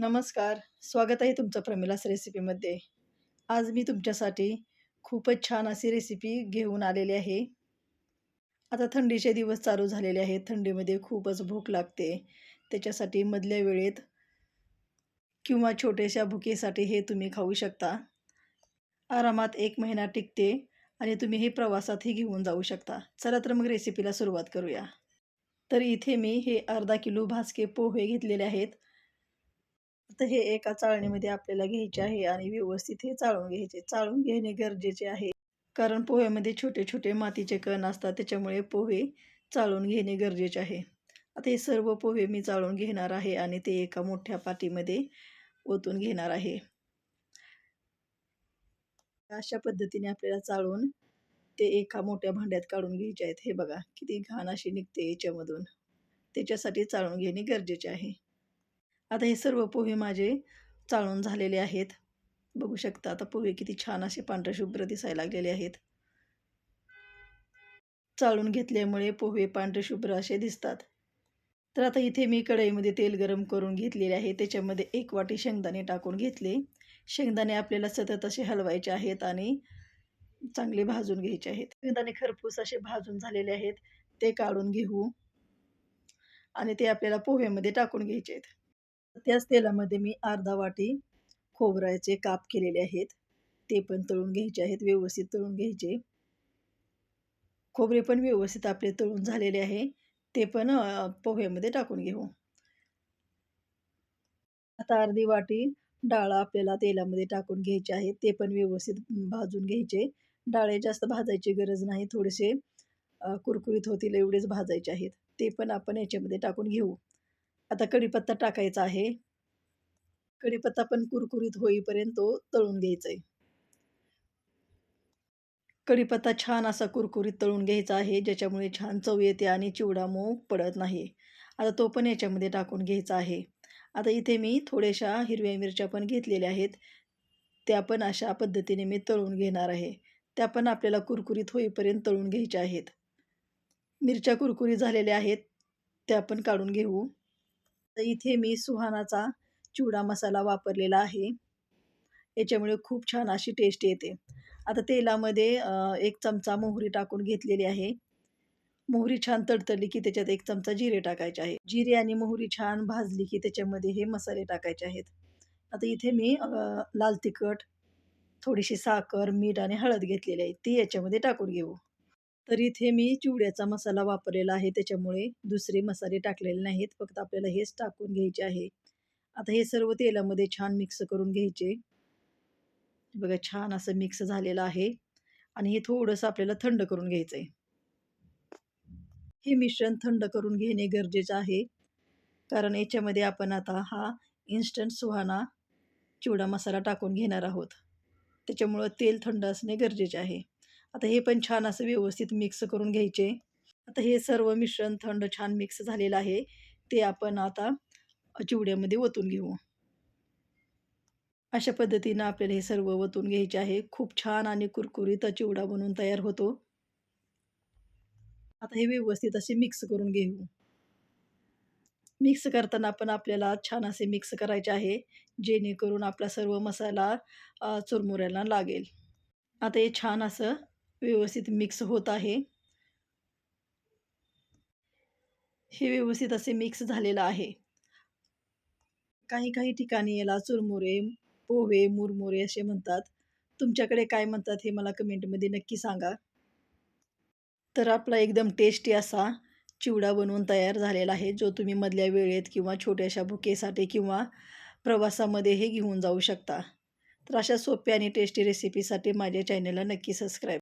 नमस्कार. स्वागत आहे तुमचं प्रमिलास रेसिपीमध्ये आज मी तुमच्यासाठी खूपच छान अशी रेसिपी घेऊन आलेली आहे. आता थंडीचे दिवस चालू झालेले आहेत. थंडीमध्ये खूपच भूक लागते. त्याच्यासाठी मधल्या वेळेत किंवा छोट्याशा भुकेसाठी हे तुम्ही खाऊ शकता. आरामात एक महिना टिकते आणि तुम्ही हे प्रवासातही घेऊन जाऊ शकता. चला तर मग रेसिपीला सुरुवात करूया. तर इथे मी हे अर्धा किलो भाजके पोहे घेतलेले आहेत. तर हे एका चाळणीमध्ये आपल्याला घ्यायचे आहे आणि व्यवस्थित हे चाळून घ्यायचे. चाळून घेणे गरजेचे आहे. कारण पोह्यामध्ये छोटे छोटे मातीचे कण असतात त्याच्यामुळे पोहे चाळून घेणे गरजेचे आहे. आता हे सर्व पोहे मी चाळून घेणार आहे आणि ते एका मोठ्या पाटीमध्ये ओतून घेणार आहे. अशा पद्धतीने आपल्याला चाळून ते एका मोठ्या भांड्यात काढून घ्यायचे आहेत. हे बघा किती घाण अशी निघते याच्यामधून. त्याच्यासाठी चाळून घेणे गरजेचे आहे. आता हे सर्व पोहे माझे चाळून झालेले आहेत. बघू शकता आता पोहे किती छान असे पांढरशुभ्र दिसायला लागलेले आहेत. चाळून घेतल्यामुळे पोहे पांढरशुभ्र असे दिसतात. तर आता इथे मी कढईमध्ये तेल गरम करून घेतलेले आहे. त्याच्यामध्ये एक वाटी शेंगदाणे टाकून घेतले. शेंगदाणे आपल्याला सतत असे हलवायचे आहेत आणि चांगले भाजून घ्यायचे आहेत. शेंगदाणे खरपूस असे भाजून झालेले आहेत. ते काढून घेऊ. आणि ते आपल्याला पोह्यामध्ये टाकून घ्यायचे आहेत. त्याच तेलामध्ये मी अर्धा वाटी खोबऱ्याचे काप केलेले आहेत. ते पण तळून घ्यायचे आहेत व्यवस्थित तळून घ्यायचे. खोबरे पण व्यवस्थित आपले तळून झालेले आहे. ते पण पोह्यामध्ये टाकून घेऊ. आता अर्धी वाटी डाळ आपल्याला तेलामध्ये टाकून घ्यायचे आहे. ते पण व्यवस्थित भाजून घ्यायचे. डाळे जास्त भाजायची गरज नाही. थोडेसे कुरकुरीत होतील एवढेच भाजायचे आहेत. ते पण आपण याच्यामध्ये टाकून घेऊ. आता कढीपत्ता टाकायचा आहे. कढीपत्ता पण कुरकुरीत होईपर्यंत तो तळून घ्यायचा आहे कढीपत्ता छान असा कुरकुरीत तळून घ्यायचा आहे ज्याच्यामुळे छान चव येते आणि चिवडा मऊ पडत नाही. आता तो पण याच्यामध्ये टाकून घ्यायचा आहे. आता इथे मी थोड्याशा हिरव्या मिरच्या पण घेतलेल्या आहेत. त्या पण अशा पद्धतीने मी तळून घेणार आहे. त्या पण आपल्याला कुरकुरीत होईपर्यंत तळून घ्यायच्या आहेत. मिरच्या कुरकुरीत झालेल्या आहेत. त्या पण काढून घेऊ. तर इथे मी सुहानाचा चिवडा मसाला वापरलेला आहे. याच्यामुळे खूप छान अशी टेस्ट येते. आता तेलामध्ये एक चमचा मोहरी टाकून घेतलेली आहे. मोहरी छान तडतडली की त्याच्यात एक चमचा जिरे टाकायचे आहे जिरे आणि मोहरी छान भाजली की त्याच्यामध्ये हे मसाले टाकायचे आहेत. आता इथे मी लाल तिखट थोडीशी साखर मीठ आणि हळद घेतलेली आहे. ती याच्यामध्ये टाकून घेऊ. तर इथे मी चिवड्याचा मसाला वापरलेला आहे. त्याच्यामुळे दुसरे मसाले टाकलेले नाहीत. फक्त आपल्याला हेच टाकून घ्यायचे आहे. आता हे सर्व तेलामध्ये छान मिक्स करून घ्यायचे. बघा छान असं मिक्स झालेलं आहे. आणि हे थोडंसं आपल्याला थंड करून घ्यायचं आहे हे मिश्रण थंड करून घेणे गरजेचं आहे. कारण याच्यामध्ये आपण आता हा इन्स्टंट सुहाना चिवडा मसाला टाकून घेणार आहोत. त्याच्यामुळं तेल थंड असणे गरजेचे आहे. आता हे पण छान असं व्यवस्थित मिक्स करून घ्यायचे. आता हे सर्व मिश्रण थंड छान मिक्स झालेलं आहे. ते आपण आता चिवड्यामध्ये ओतून घेऊ. अशा पद्धतीनं आपल्याला हे सर्व ओतून घ्यायचे आहे. खूप छान आणि कुरकुरीत चिवडा बनवून तयार होतो. आता हे व्यवस्थित असे मिक्स करून घेऊ. मिक्स करताना पण आपल्याला छान असे मिक्स करायचे आहे. जेणेकरून आपला सर्व मसाला चुरमुऱ्याला लागेल. आता हे छान असं व्यवस्थित मिक्स होत आहे. हे व्यवस्थित असे मिक्स झालेलं आहे. काही काही ठिकाणी याला चुरमुरे पोहे मुरमुरे असे म्हणतात. तुमच्याकडे काय म्हणतात हे मला कमेंटमध्ये नक्की सांगा. तर आपला एकदम टेस्टी असा चिवडा बनवून तयार झालेला आहे जो तुम्ही मधल्या वेळेत किंवा छोट्याशा भुकेसाठी किंवा प्रवासामध्ये हे घेऊन जाऊ शकता. तर अशा सोप्या आणि टेस्टी रेसिपीसाठी माझ्या चॅनलला नक्की सबस्क्राईब